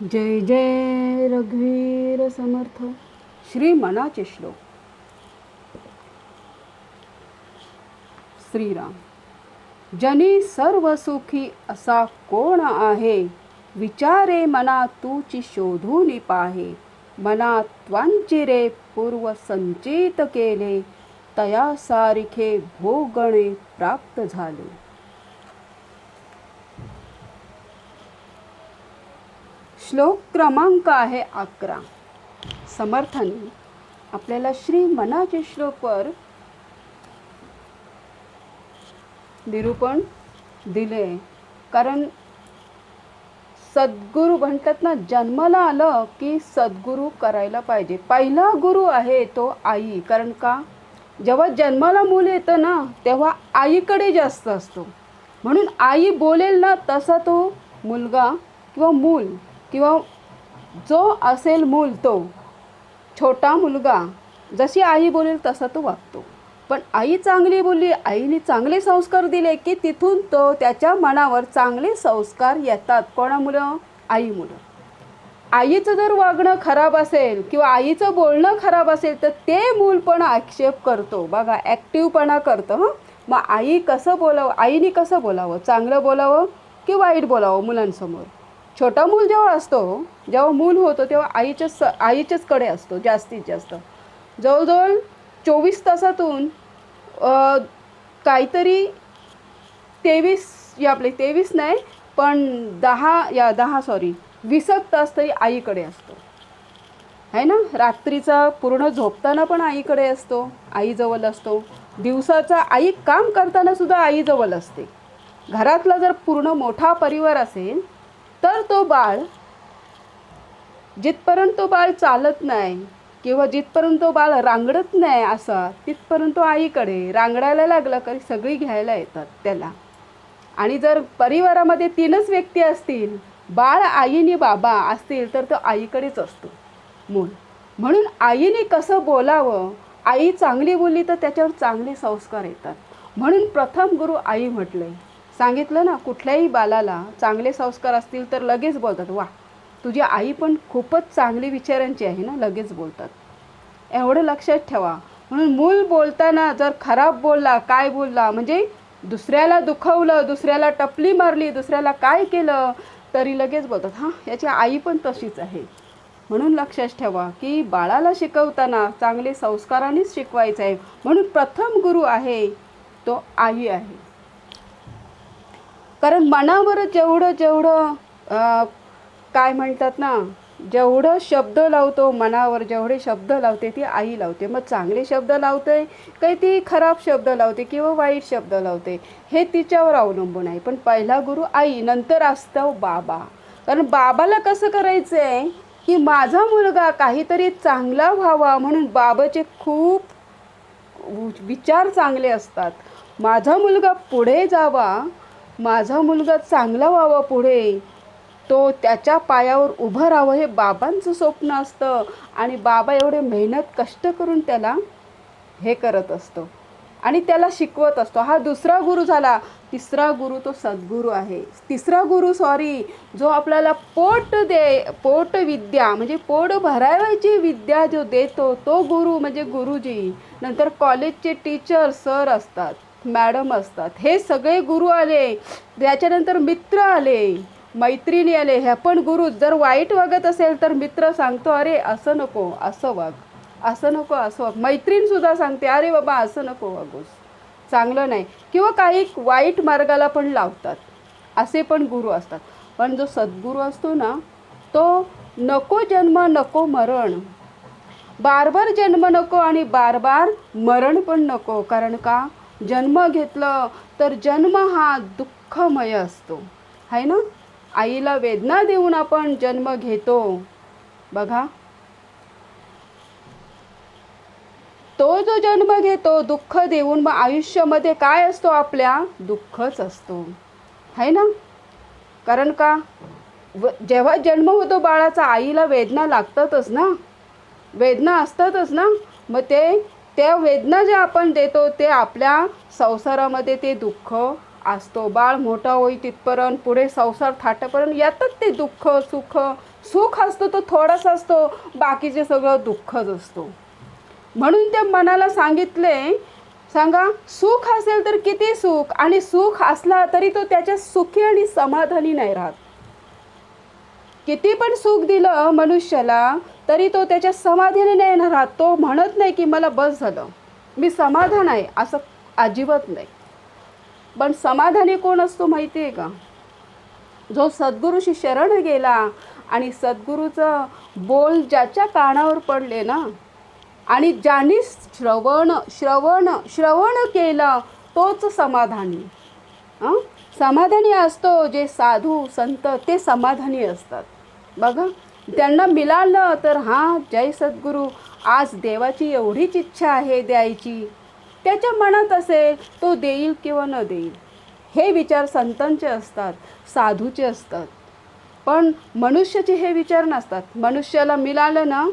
जय जय रघुवीर समर्थ. श्री मनाचे श्लोक. श्रीराम जनी सर्व सुखी असा कोण आहे? विचारे मना तूची शोधून पाहे. मना त्वांचिरे पूर्व संचित केले. तया सारखे भोगणे प्राप्त झाले. श्लोक क्रमांक आहे अकरा. समर्थाने. आपल्याला श्री मनाचे श्लोकवर निरूपण दिले. कारण सद्गुरू म्हणतात ना जन्माला आलं की सद्गुरू करायला पाहिजे. पहिला गुरु आहे तो आई. कारण का? जेव्हा जन्माला मूल येतं ना तेव्हा आईकडे जास्त असतो. म्हणून आई बोलेल ना तसा तो मुलगा किंवा मूल किंवा जो असेल मूल तो छोटा मुलगा जशी आई बोलेल तसा तो वागतो. पण आई चांगली बोलली आईने चांगले संस्कार दिले की तिथून तो त्याच्या मनावर चांगले संस्कार येतात. कोणामुळं? आईमुळं. आईचं जर वागणं खराब असेल किंवा आईचं बोलणं खराब असेल तर ते मूल पण आक्षेप करतो. बघा ॲक्टिवपणा करतं हं. मग आई कसं बोलावं? आईने कसं बोलावं? चांगलं बोलावं की वाईट बोलावं मुलांसमोर? छोटा मूल जेव्हा असतो जेव्हा मूल होतो तेव्हा आईच्या स आईच्याच कडे असतो जास्तीत जास्त. जवळजवळ चोवीस तासातून काहीतरी तेवीस या आपले तेवीस नाही पण दहा या दहा सॉरी वीसक तास तरी आईकडे असतो. आहे ना? रात्रीचा पूर्ण झोपताना पण आईकडे असतो आईजवळ असतो. दिवसाचा आई काम करताना सुद्धा आईजवळ असते. घरातला जर पूर्ण मोठा परिवार असेल तर तो बाळ जिथपर्यंत तो बाळ चालत नाही किंवा जिथपर्यंत तो बाळ रांगडत नाही असा तिथपर्यंत तो आईकडे रांगडायला लागला तरी सगळी घ्यायला येतात त्याला. आणि जर परिवारामध्ये तीनच व्यक्ती असतील बाळ आईने बाबा असतील तर तो आईकडेच असतो. मूल. म्हणून आईने कसं बोलावं आई चांगली बोलली तर त्याच्यावर चांगले संस्कार येतात. म्हणून प्रथम गुरु आई म्हटले सांगितलं ना कुठल्याही बालाला चांगले संस्कार असतील तर लगेच बोलतात. वा तुझी आई पण खूपच चांगली विचारांची आहे ना लगेच बोलतात. एवढं लक्षात ठेवा. म्हणून मूल बोलताना जर खराब बोलला काय बोलला म्हणजे दुसऱ्याला दुखवलं दुसऱ्याला टपली मारली दुसऱ्याला काय केलं तरी लगेच बोलतात. हां याची आई पण तशीच आहे. म्हणून लक्षात ठेवा की बाळाला शिकवताना चांगले संस्कारानेच शिकवायचं आहे. म्हणून प्रथम गुरु आहे तो आई आहे. कारण मनावर जेवढं जेवढं काय म्हणतात ना जेवढं शब्द लावतो मनावर जेवढे शब्द लावते ती आई लावते. मग चांगले शब्द लावते काही ती खराब शब्द लावते किंवा वाईट शब्द लावते हे तिच्यावर अवलंबून आहे. पण पहिला गुरु आई नंतर असतं बाबा. कारण बाबाला कसं करायचं आहे की माझा मुलगा काहीतरी चांगला व्हावा म्हणून बाबाचे खूप विचार चांगले असतात. माझा मुलगा पुढे जावा माझा मुलगा चांगला व्हावा पुढे. तो त्याच्या पायावर उभं राहावं हे बाबांचं स्वप्न असतं. आणि बाबा एवढे मेहनत कष्ट करून त्याला हे करत असतो. आणि त्याला शिकवत असतो. हा दुसरा गुरु झाला. तिसरा गुरु तो सद्गुरू आहे. तिसरा गुरु सॉरी जो आपल्याला पोट दे पोट विद्या म्हणजे पोट भरावायची विद्या जो देतो तो गुरु म्हणजे गुरुजी. नंतर कॉलेजचे टीचर सर असतात. मॅडम असतात. हे सगळे गुरु आले. त्याच्यानंतर मित्र आले. मैत्रिणी आले. ह्या पण गुरु. जर वाईट वागत असेल तर मित्र सांगतो अरे असं नको असं वाग. असं नको असं वाग. मैत्रीणसुद्धा सांगते अरे बाबा असं नको वागूस. चांगलं नाही. किंवा काही वाईट मार्गाला पण लावतात. असे पण गुरु असतात. पण जो सद्गुरू असतो ना तो नको जन्म नको मरण. बार बार जन्म नको आणि बार बार मरण पण नको. कारण का? जन्म घेतलं तर जन्म हा दुःखमय असतो. आहे ना? आईला वेदना देऊन आपण जन्म घेतो. बघा. तो जो जन्म घेतो दुःख देऊन मग आयुष्यामध्ये काय असतो आपल्या? दुःखच असतो. आहे ना? कारण का? व जेव्हा जन्म होतो बाळाचा आईला वेदना लागतातच ना? वेदना असतातच ना? मग ते त्या वेदना ज्या आपण देतो ते आपल्या संसारामध्ये ते दुःख असतो. बाळ मोठा होई तिथपर्यंत पुढे संसार थाटापर्यंत यातच ते दुःख सुख सुख असतो तो थोडासा असतो. बाकीचे सगळं दुःखच असतो. म्हणून त्या मनाला सांगितले सांगा सुख असेल तर किती सुख? आणि सुख असला तरी तो त्याच्या सुखी आणि समाधानी नाही राहत. किती पण सुख दिलं मनुष्याला तरी तो त्याच्या समाधीने नाही ना राहत तो म्हणत नाही की मला बस झालं. मी समाधान आहे असं अजिबात नाही. पण समाधानी कोण असतो माहिती आहे का? जो सद्गुरूशी शरण गेला आणि सद्गुरूचं बोल ज्याच्या कानावर पडले ना आणि ज्यांनी श्रवण श्रवण श्रवण केलं तोच समाधानी. समाधानी असतो जे साधू संत ते समाधानी असतात. बघा त्यांना मिळालं तर हां जय सद्गुरू. आज देवाची एवढीच इच्छा आहे द्यायची. त्याच्या मनात असेल तो देईल किंवा न देईल. हे विचार संतांचे असतात साधूचे असतात. पण मनुष्याचे हे विचार नसतात. मनुष्याला मिळालं ना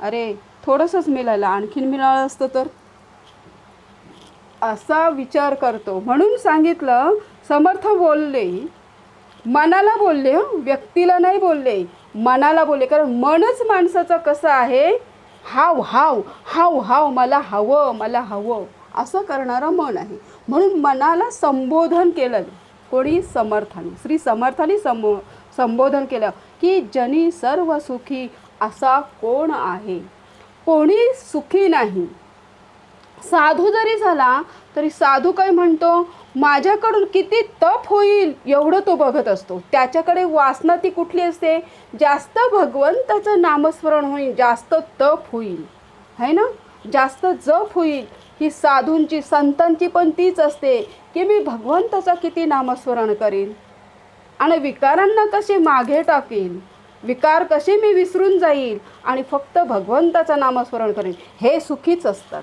अरे थोडंसंच मिळालं आणखीन मिळालं असतं तर? असा विचार करतो. म्हणून सांगितलं समर्थ बोलले. मनाला बोलले व्यक्तीला नाही बोलले. मनाला बोलले कारण मनच माणसाचं कसं आहे? हाव हाव हाव हाव मला हवं मला हवं. असं करणारं मन आहे. म्हणून मनाला संबोधन केलं. कोणी समर्थाने श्री समर्थाने संबो संबोधन केलं की जनी सर्व सुखी असा कोण आहे? कोणी सुखी नाही. साधू जरी झाला तरी साधू काय म्हणतो? माझ्याकडून किती तप होईल एवढं तो बघत असतो. त्याच्याकडे वासना ती कुठली असते? जास्त भगवंताचं नामस्मरण होईल जास्त तप होईल. है ना? जास्त जप होईल. ही साधूंची संतांची पण तीच असते की मी भगवंताचं किती नामस्मरण करीन. आणि विकारांना कसे मागे टाकेन? विकार कसे मी विसरून जाईल? आणि फक्त भगवंताचं नामस्मरण करेन. हे सुखीच असतात.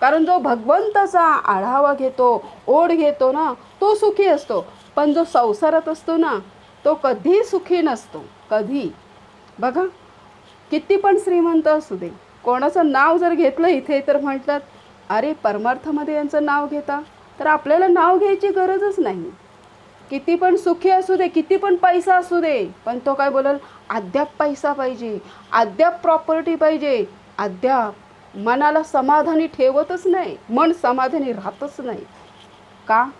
कारण जो भगवंताचा आढावा घेतो ओढ घेतो ना तो सुखी असतो. पण जो संसारात असतो ना तो कधी सुखी नसतो. कधी. बघा किती पण श्रीमंत असू दे कोणाचं नाव जर घेतलं इथे तर म्हटलं अरे परमार्थामध्ये यांचं नाव घेता? तर आपल्याला नाव घ्यायची गरजच नाही. किती पण सुखी असू दे किती पण पैसा असू दे पण तो काय बोलल अद्याप पैसा पाहिजे अद्याप प्रॉपर्टी पाहिजे अद्याप मनाला समाधानी ठेवतच नाही मन समाधानी राहतच नाही. का?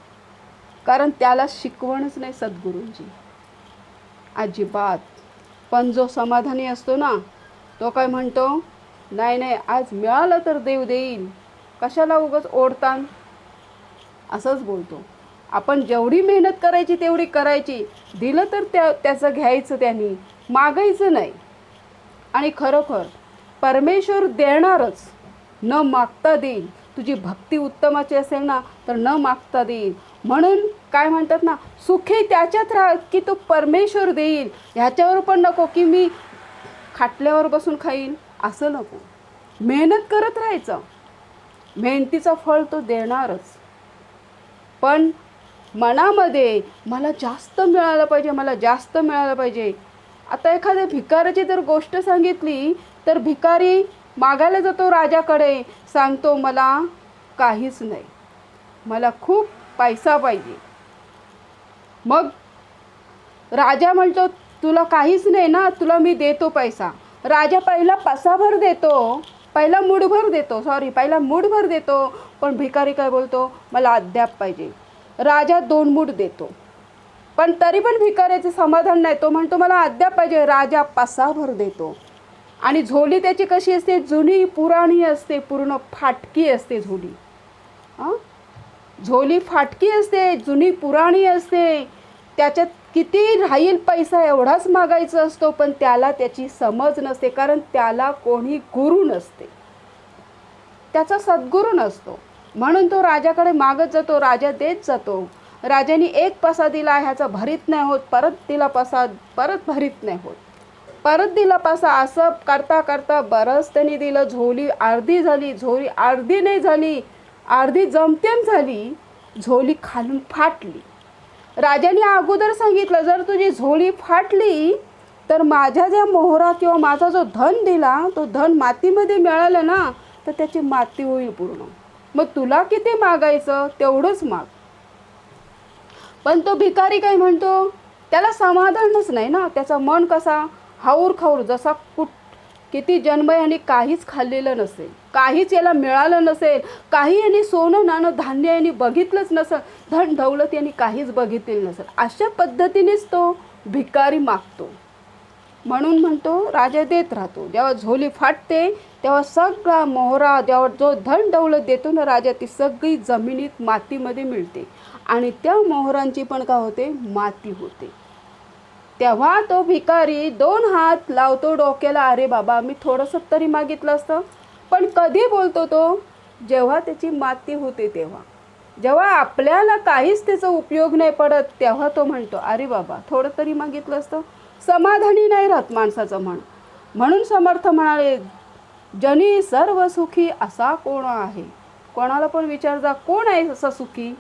कारण त्याला शिकवणच नाही सद्गुरूंची. अजिबात. पण जो समाधानी असतो ना तो काय म्हणतो? नाही नाही आज मिळालं तर देव देईल कशाला उगाच ओढतान? असंच बोलतो. आपण जेवढी मेहनत करायची तेवढी करायची. दिलं तर त्या त्याचं घ्यायचं त्यांनी. मागायचं नाही. आणि खरोखर परमेश्वर देणारच. न मागता देईल. तुझी भक्ती उत्तमाची असेल ना तर न मागता देईल. म्हणून काय म्हणतात ना सुखी त्याच्यात राह की तो परमेश्वर देईल. ह्याच्यावर पण नको की मी खाटल्यावर बसून खाईन. असं नको. मेहनत करत राहायचं. मेहनतीचं फळ तो देणारच. पण मनामध्ये मला जास्त मिळालं पाहिजे मला जास्त मिळालं पाहिजे. आता एखाद्या भिकाराची जर गोष्ट सांगितली तर भिकारी मागायला जातो राजाकडे. सांगतो मला काहीच नाही. मला खूप पैसा पाहिजे. मग राजा म्हणतो तुला काहीच नाही ना तुला मी देतो पैसा. राजा पहिला पसाभर देतो पहिला मूडभर देतो सॉरी पहिला मूडभर देतो. पण भिकारी काय बोलतो मला अद्याप पाहिजे. राजा दोन मूठ देतो. पण तरी पण भिकाऱ्याचे समाधान नाही. तो म्हणतो मला अद्याप पाहिजे. राजा पसाभर देतो. आणि झोली त्याची कशी असते? जुनी पुराणी असते पूर्ण फाटकी असते झोली. हां? झोली फाटकी असते जुनी पुराणी असते. त्याच्यात किती राहील पैसा एवढाच मागायचा असतो पण त्याला त्याची समज नसते कारण त्याला कोणी गुरु नसते. त्याचा सद्गुरू नसतो. म्हणून तो राजाकडे मागत जातो राजा देत जातो. राजाने एक पसा दिला ह्याचा भरीत नाही होत परत दिला पसा परत भरीत नाही होत. परत दिला पासा. असं करता करता बरंच त्यांनी दिलं. झोली अर्धी झाली. झोली अर्धी नाही झाली. अर्धी जमतेम झाली. झोली खालून फाटली. राजाने अगोदर सांगितलं जर तुझी झोली फाटली तर माझ्या ज्या मोहरा किंवा माझा जो धन दिला तो धन मातीमध्ये मिळालं ना तर त्याची माती होईल पूर्ण. मग तुला किती मागायचं? तेवढंच माग. पण तो भिकारी काय म्हणतो? त्याला समाधानच नाही ना? त्याचा मन कसा? हाऊर खाऊर जसा कुठ किती जन्म यांनी काहीच खाल्लेलं नसेल काहीच याला मिळालं नसेल काही यांनी सोनं नाणं धान्य यांनी बघितलंच नसेल धन दौलत यांनी काहीच बघितलेलं नसेल. अशा पद्धतीनेच तो भिकारी मागतो. म्हणून म्हणतो राजा देत राहतो. जेव्हा झोली फाटते तेव्हा सगळा मोहरा जेव्हा जो धन दौलत देतो ना राजा ती सगळी जमिनीत मातीमध्ये मिळते. आणि त्या मोहरांची पण काय होते? माती होते. तेव्हा तो भिकारी दोन हात लावतो डोक्याला. अरे बाबा मी थोडंसं तरी मागितलं असतं. पण कधी बोलतो तो? जेव्हा त्याची माती होते तेव्हा. जेव्हा आपल्याला काहीच त्याचा उपयोग नाही पडत तेव्हा तो म्हणतो अरे बाबा थोडं तरी मागितलं असतं. समाधानी नाही राहत माणसाचं म्हण. म्हणून समर्थ म्हणाले जनी सर्व सुखी असा कोण आहे? कोणाला पण विचारता कोण आहे असा सुखी?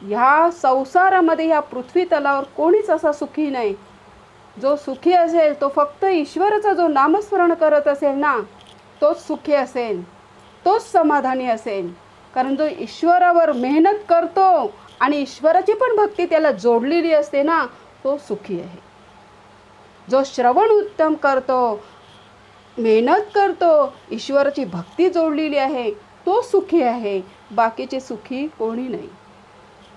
ह्या संसारामध्ये ह्या पृथ्वी तलावर कोणीच असा सुखी नाही. जो सुखी असेल तो फक्त ईश्वराचा जो नामस्मरण करत असेल ना तोच सुखी असेल तोच समाधानी असेल. कारण जो ईश्वरावर मेहनत करतो आणि ईश्वराची पण भक्ती त्याला जोडलेली असते ना तो सुखी आहे. जो श्रवण उत्तम करतो मेहनत करतो ईश्वराची भक्ती जोडलेली आहे तो सुखी आहे. बाकीचे सुखी कोणी नाही.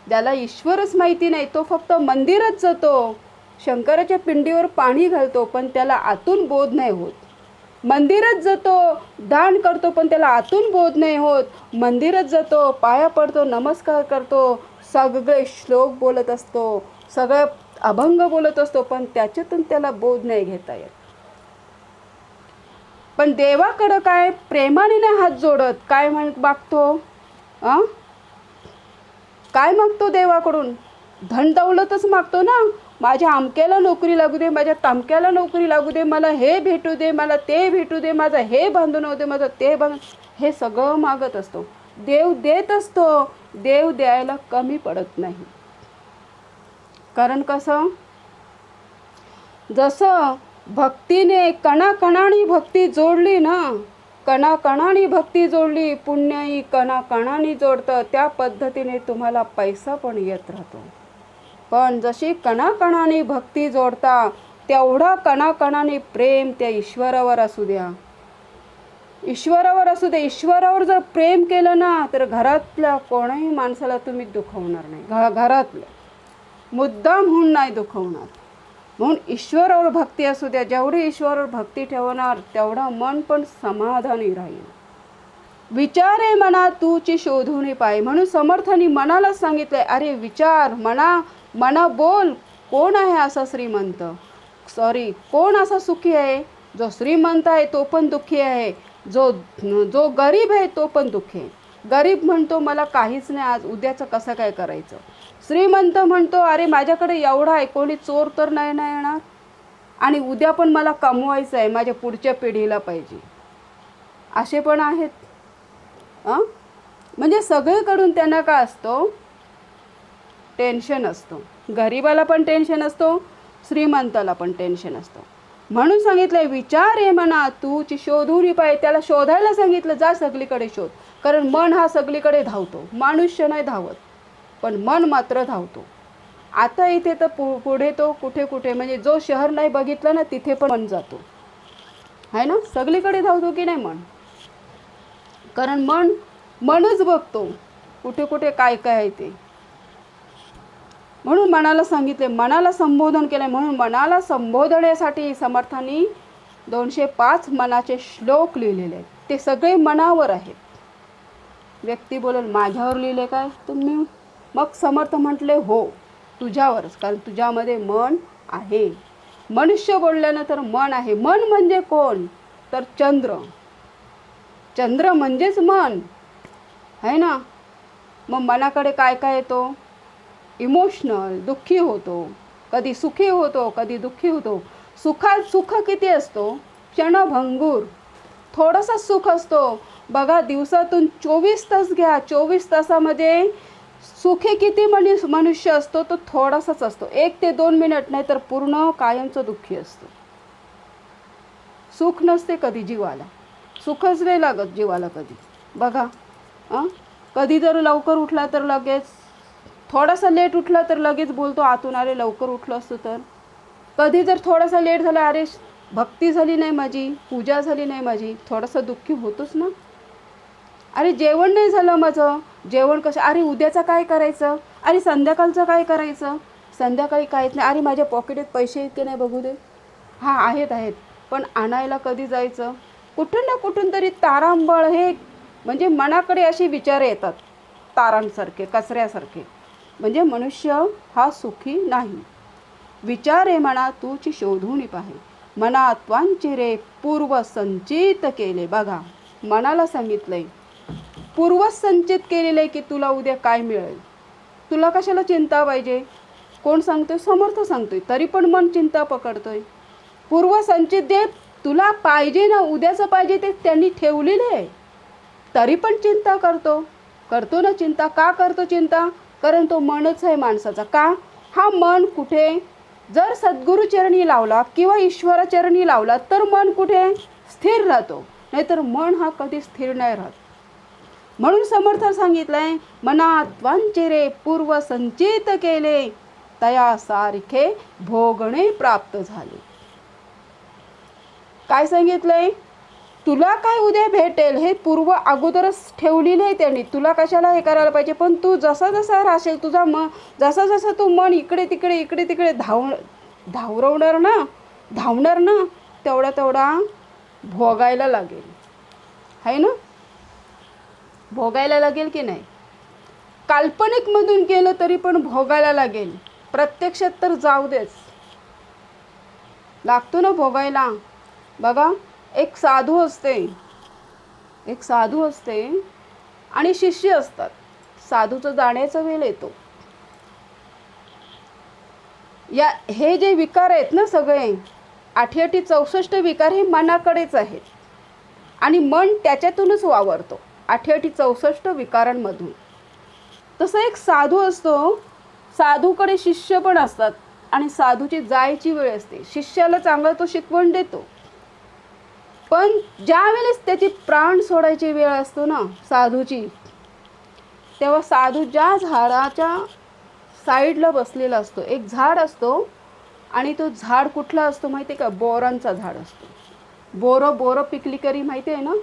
ज्याला ईश्वरच माहिती नाही तो फक्त मंदिरच जातो. शंकराच्या पिंडीवर पाणी घालतो पण त्याला आतून बोध नाही होत. मंदिरात जातो दान करतो पण त्याला आतून बोध नाही होत. मंदिरच जातो पाया पडतो नमस्कार करतो सगळे श्लोक बोलत असतो सगळे अभंग बोलत असतो पण त्याच्यातून त्याला बोध नाही घेता येत. पण देवाकडं काय प्रेमाने नाही हात जोडत काय म्हण मागतो? काय मागतो देवाकडून? धन दौलतच मागतो ना? माझ्या आमक्याला नोकरी लागू दे माझ्या तमक्याला नोकरी लागू दे मला हे भेटू दे मला ते भेटू दे माझं हे बांधून नव्हते माझं ते बांधून. हे सगळं मागत असतो. देव देत असतो. देव द्यायला कमी पडत नाही. कारण कसं? जसं भक्तीने कणाकणानी भक्ती जोडली ना कणाकणानी भक्ती जोडली पुण्यही कणाकणानी जोडतं त्या पद्धतीने तुम्हाला पैसा पण येत राहतो. पण जशी कणाकणाने भक्ती जोडता तेवढा कणाकणाने प्रेम त्या ईश्वरावर असू द्या. ईश्वरावर असू दे. ईश्वरावर जर प्रेम केलं ना तर घरातल्या कोणाही माणसाला तुम्ही दुखवणार नाही. घ घरातल्या. मुद्दाम होऊन नाही दुखवणार. म्हणून ईश्वरावर भक्ती असू द्या. जेवढी ईश्वरावर भक्ती ठेवणार तेवढा मन पण समाधानी राहील. विचारे मना तूची शोधून पाय. म्हणून समर्थानी मनाला सांगितलंय अरे विचार मना मना बोल कोण आहे असा श्रीमंत? सॉरी कोण असा सुखी आहे? जो श्रीमंत आहे तो पण दुःखी आहे. जो जो गरीब आहे तो पण दुःखी आहे. गरीब म्हणतो मला काहीच नाही आज उद्याचं कसं काय करायचं? श्रीमंत म्हणतो अरे माझ्याकडे एवढा आहे कोणी चोर तर नाही ना येणार? आणि उद्या पण मला कमवायचं आहे माझ्या पुढच्या पिढीला पाहिजे. असे पण आहेत. म्हणजे सगळीकडून त्यांना काय असतो? टेन्शन असतो. गरिबाला पण टेन्शन असतो श्रीमंताला पण टेन्शन असतं. म्हणून सांगितलंय विचार आहे म्हणा तूची शोधून पाहिजे त्याला शोधायला सांगितलं जा सगळीकडे शोध. कारण मन हा सगळीकडे धावतो. मनुष्य नाही धावत पण मन मात्र धावतो. आता इथे तर पु पुढे तो कुठे कुठे म्हणजे जो शहर नाही बघितलं ना तिथे पण मन जातो. आहे ना? सगळीकडे धावतो की नाही मन? कारण मन मनच बघतो. कुठे कुठे काय काय आहे ते. म्हणून मनाला सांगितले मनाला संबोधन केले. म्हणून मनाला संबोधण्यासाठी समर्थांनी दोनशे पाच मनाचे श्लोक लिहिलेले आहेत. ते सगळे मनावर आहेत. व्यक्ती बोलेल माझ्यावर लिहिले काय तुम्ही? मग समर्थ म्हटले हो तुझ्यावरच कारण तुझ्यामध्ये मन आहे. मनुष्य बोलल्यानं तर मन आहे. मन म्हणजे कोण? तर चंद्र. चंद्र म्हणजेच मन. आहे ना? मग मनाकडे काय काय येतो? इमोशनल दुःखी होतो. कधी सुखी होतो कधी दुःखी होतो. सुखात सुख किती असतो? क्षणभंगूर. थोडंसं सुख असतो. बघा दिवसातून चोवीस तास घ्या. चोवीस तासामध्ये सुखी किती मनी मनुष्य असतो तो थोडासाच असतो. एक ते दोन मिनिट नाही तर पूर्ण कायमचं दुःखी असतो. सुख नसते कधी जीवाला. सुखच नाही लागत जीवाला कधी. बघा कधी जर लवकर उठला तर लगेच थोडासा लेट उठला तर लगेच बोलतो आतून अरे लवकर उठलो असतो तर. कधी जर थोडासा लेट झाला अरे भक्ती झाली नाही माझी पूजा झाली नाही माझी थोडंसं दुःखी होतोच ना? अरे जेवण नाही झालं माझं जेवण कसं अरे उद्याचं काय करायचं? अरे संध्याकाळचं काय करायचं? संध्याकाळी काहीच नाही अरे माझ्या पॉकेटात पैसे आहेत की नाही बघू दे. हां आहेत आहेत पण आणायला कधी जायचं? कुठून ना कुठून तरी तारांबळ हे म्हणजे मनाकडे असे विचार येतात तारांसारखे कचऱ्यासारखे. म्हणजे मनुष्य हा सुखी नाही. विचार आहे म्हणा तूची शोधून पाहे. मना त्वांचे रे पूर्व संचित केले बघा. मनाला सांगितलंय पूर्व संचित केलेलं आहे की तुला उद्या काय मिळेल? तुला कशाला चिंता पाहिजे? कोण सांगतोय? समर्थ सांगतोय. तरी पण मन चिंता पकडतोय. पूर्वसंचित दे तुला पाहिजे ना उद्याचं पाहिजे ते त्यांनी ठेवलेले आहे. तरी पण चिंता करतो. करतो ना चिंता? का करतो चिंता? कारण तो मनच आहे माणसाचा. का? हा मन कुठे? जर सद्गुरुचरणी लावला किंवा ईश्वराचरणी लावला तर मन कुठे? स्थिर राहतो. नाहीतर मन हा कधी स्थिर नाही राहत. म्हणून समर्थ सांगितलंय मनात वांचेरे पूर्व संचित केले तया सारखे भोगणे प्राप्त झाले. काय सांगितलंय? तुला काय उद्या भेटेल हे पूर्व अगोदरच ठेवलेलं आहे त्यांनी. तुला कशाला हे करायला पाहिजे? पण तू जसा जसा राहशील तुझा मन जसा जसा तू मन इकडे तिकडे इकडे तिकडे धाव धावरवणार ना धावणार ना तेवढा तेवढा भोगायला लागेल. आहे ना? भोगायला लागेल की नाही? काल्पनिकमधून केलं तरी पण भोगायला लागेल. प्रत्यक्षात तर जाऊ देच. लागतो ना भोगायला. बघा एक साधू असते. एक साधू असते आणि शिष्य असतात. साधूचं जाण्याचा वेळ येतो. या हे जे विकार आहेत ना सगळे आठीआठी चौसष्ट विकार हे मनाकडेच आहेत. आणि मन त्याच्यातूनच वावरतो आठीआठी चौसष्ट विकारांमधून. तसं एक साधू असतो साधूकडे शिष्य पण असतात आणि साधूची जायची वेळ असते. शिष्याला चांगला तो शिकवण देतो. पण ज्या वेळेस त्याची प्राण सोडायची वेळ असतो ना साधूची तेव्हा साधू ज्या झाडाच्या साईडला बसलेला असतो एक झाड असतो आणि तो झाड कुठला असतो माहिती आहे का? बोरांचा झाड असतो. बोरं बोरं पिकली करी माहिती आहे ना?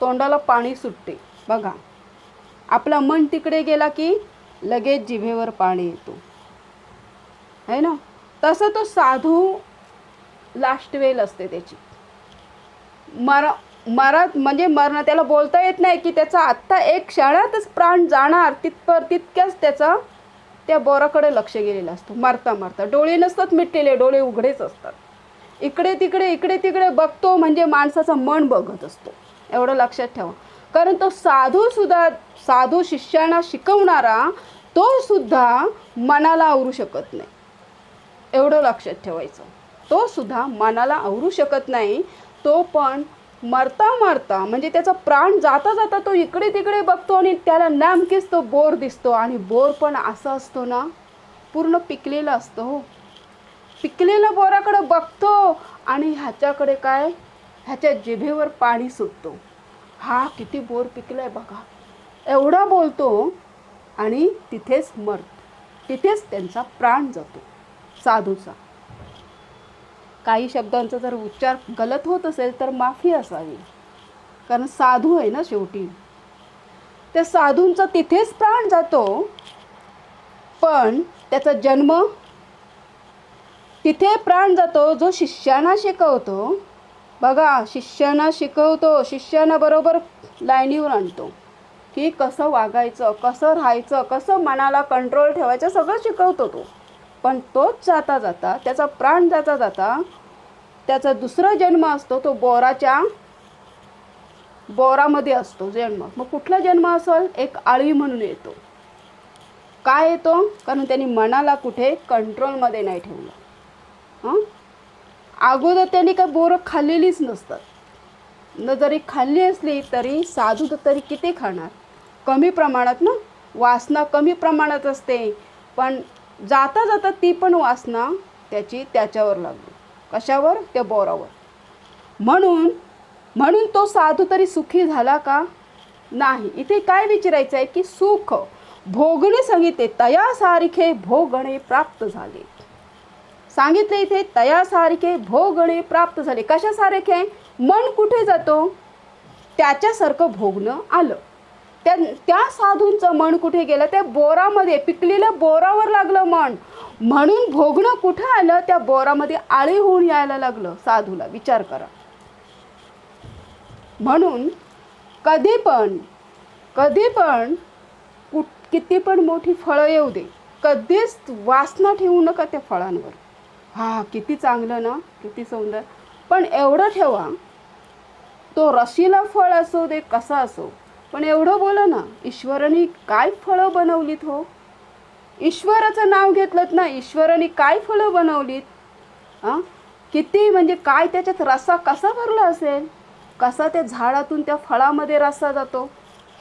तोंडाला पाणी सुटते. बघा आपला मन तिकडे गेला की लगेच जिभेवर पाणी येतो. है ना? तसं तो साधू लास्ट वेल असते त्याची. मर मरत म्हणजे मरणं त्याला बोलता येत नाही की त्याचा आत्ता एक क्षणातच प्राण जाणार तितपर तितक्याच त्याचा त्या बोराकडे लक्ष गेलेलं असतो. मरता मरता. डोळे नसतात मिटलेले डोळे उघडेच असतात. इकडे तिकडे इकडे तिकडे बघतो म्हणजे माणसाचं मन बघत असतो. एवढं लक्षात ठेवा. कारण तो साधूसुद्धा साधू शिष्यांना शिकवणारा तो सुद्धा मनाला आवरू शकत नाही. एवढं लक्षात ठेवायचं. तो सुद्धा मनाला आवरू शकत नाही. तो पण मरता मरता म्हणजे त्याचा प्राण जाता जाता तो इकडे तिकडे बघतो आणि त्याला नेमकेच तो बोर दिसतो. आणि बोर पण असा असतो ना पूर्ण पिकलेला असतो हो. पिकलेल्या बोराकडे बघतो आणि ह्याच्याकडे काय ह्याच्या जिभेवर पाणी सुटतो. हा किती बोर पिकला आहे बघा. एवढा बोलतो आणि तिथेच मरतो. तिथेच त्यांचा प्राण जातो साधूचा. काही शब्दांचा जर उच्चार गलत होत असेल तर माफी असावी. कारण साधू आहे ना शेवटी. त्या साधूंचा तिथेच प्राण जातो. पण त्याचा जन्म तिथे प्राण जातो जो शिष्यांना शिकवतो. बघा शिष्यांना शिकवतो शिष्यांना बरोबर लाईनीवर आणतो. की कसं वागायचं कसं राहायचं कसं मनाला कंट्रोल ठेवायचं सगळं शिकवतो तो. पण तोच जाता जाता त्याचा प्राण जाता जाता त्याचा दुसरा जन्म असतो तो बोराच्या बोरामध्ये असतो जन्म. मग कुठला जन्म असेल? एक आळी म्हणून येतो. काय येतो? कारण त्यांनी मनाला कुठे कंट्रोलमध्ये नाही ठेवलं. हां? अगोदर त्यांनी काय बोरं खाल्लेलीच नसतात. न जरी खाल्ली असली तरी साधू तर तरी किती खाणार? कमी प्रमाणात ना? वासना कमी प्रमाणात असते. पण जाता जाता ती पण वासना त्याची त्याच्यावर लागली. कशावर? त्या बोरावर. म्हणून म्हणून तो साधू तरी सुखी झाला का? नाही. इथे काय विचारायचं आहे की सुख भोगणे सांगितले तयासारखे भोगणे प्राप्त झाले. सांगितले इथे तयासारखे भोगणे प्राप्त झाले. कशासारखे मन कुठे जातो? त्याच्यासारखं भोगणं आलं. त्या त्या साधूंचं मन कुठे गेलं? त्या बोरामध्ये पिकलेलं बोरावर लागलं मन. म्हणून भोगणं कुठं आलं? त्या बोरामध्ये आळी होऊन यायला लागलं साधूला. विचार करा. म्हणून कधी पण कधी पण कुठ किती पण मोठी फळं येऊ दे. कधीच वासना ठेवू नका त्या फळांवर. हा किती चांगलं ना? किती सौंदर्य. पण एवढं ठेवा. तो रशीला फळ असो दे कसा असो पण एवढं बोला ना ईश्वराने काय फळं बनवलीत हो? ईश्वराचं नाव घेतलं ना ईश्वराने काय फळं बनवलीत? हां किती म्हणजे काय त्याच्यात रस्सा कसा भरला असेल? कसा त्या झाडातून त्या फळामध्ये रस्सा जातो?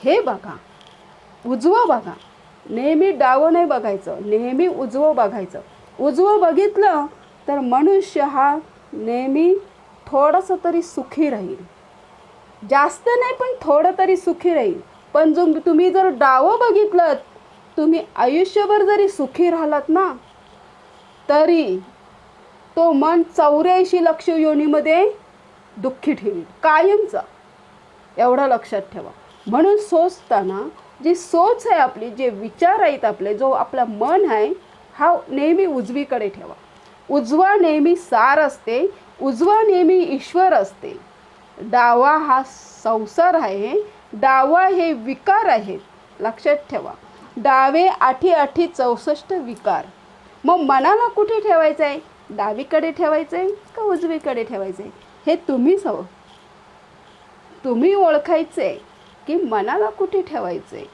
हे बघा उजवं बघा. नेहमी डावं नाही बघायचं नेहमी उजवं बघायचं. उजवं बघितलं तर मनुष्य हा नेहमी थोडंसं तरी सुखी राहील. जास्त नाही पण थोडं तरी सुखी राहील. पण जो तुम्ही जर डावं बघितलं तुम्ही आयुष्यभर जरी सुखी राहिलात ना तरी तो मन चौऱ्याऐंशी लक्ष योनीमध्ये दुःखी ठेवील. कायमचा. एवढं लक्षात ठेवा. म्हणून सोचताना जी सोच आहे आपली जे विचार आहेत आपले जो आपला मन आहे हा नेहमी उजवीकडे ठेवा. उजवा नेहमी सार असते उजवा नेहमी ईश्वर असते. डावा हा संसार आहे डावा हे विकार आहेत लक्षात ठेवा. डावे आठी आठी चौसष्ट विकार. मग मनाला कुठे ठेवायचं आहे डावीकडे ठेवायचं आहे का उजवीकडे ठेवायचं आहे हे तुम्हीच सव तुम्ही ओळखायचं आहे की मनाला कुठे ठेवायचं आहे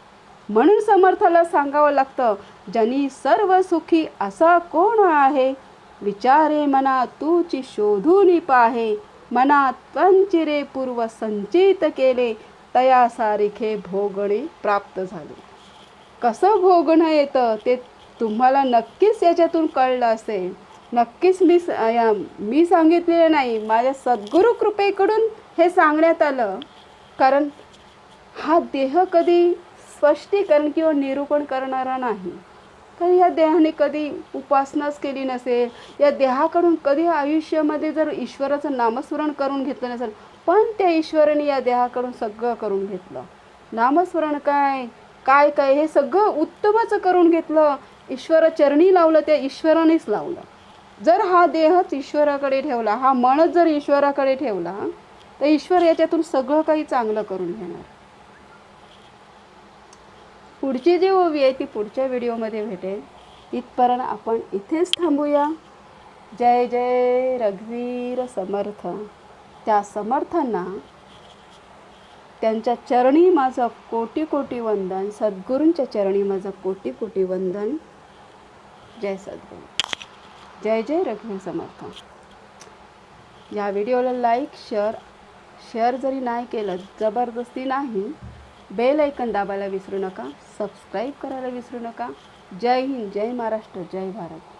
म्हणून समर्थाला सांगावं लागतं जनी सर्व सुखी असा कोण आहे? विचारे मना तूची शोधून पाहे. मनात पंचिरे पूर्व संचित केले तयासारिखे भोगणे प्राप्त झाले. कसं भोगणं येतं ते तुम्हाला नक्कीच याच्यातून कळलं असेल. नक्कीच मी स- या- मी सांगितलेलं नाही माझ्या सद्गुरू कृपेकडून हे सांगण्यात आलं. कारण हा देह कधी स्पष्टीकरण किंवा निरूपण करणारा नाही. कारण या देहाने कधी उपासनाच केली नसेल या देहाकडून कधी आयुष्यामध्ये जर ईश्वराचं नामस्मरण करून घेतलं नसेल पण त्या ईश्वराने या देहाकडून सगळं करून घेतलं. नामस्मरण काय? काय काय? हे सगळं उत्तमाचं करून घेतलं. ईश्वर चरणी लावलं त्या ईश्वरानेच लावलं. जर हा देहच ईश्वराकडे ठेवला हा मनच जर ईश्वराकडे ठेवला तर ईश्वर याच्यातून सगळं काही चांगलं करून घेणार. पुढची जी ओवी आहे ती पुढच्या व्हिडिओमध्ये भेटेल. इथपर्यंत आपण इथेच थांबूया. जय जय रघुवीर समर्थ. त्या समर्थांना त्यांच्या चरणी माझं कोटी कोटी वंदन. सद्गुरूंच्या चरणी माझं कोटी कोटी वंदन. जय सद्गुरू. जय जय रघुवीर समर्थ. या व्हिडिओला लाईक शेअर शेअर जरी नाही केलं जबरदस्ती नाही बेल ऐकन दाबायला विसरू नका सबस्क्राईब करायला विसरू नका. जय हिंद जय महाराष्ट्र जय भारत.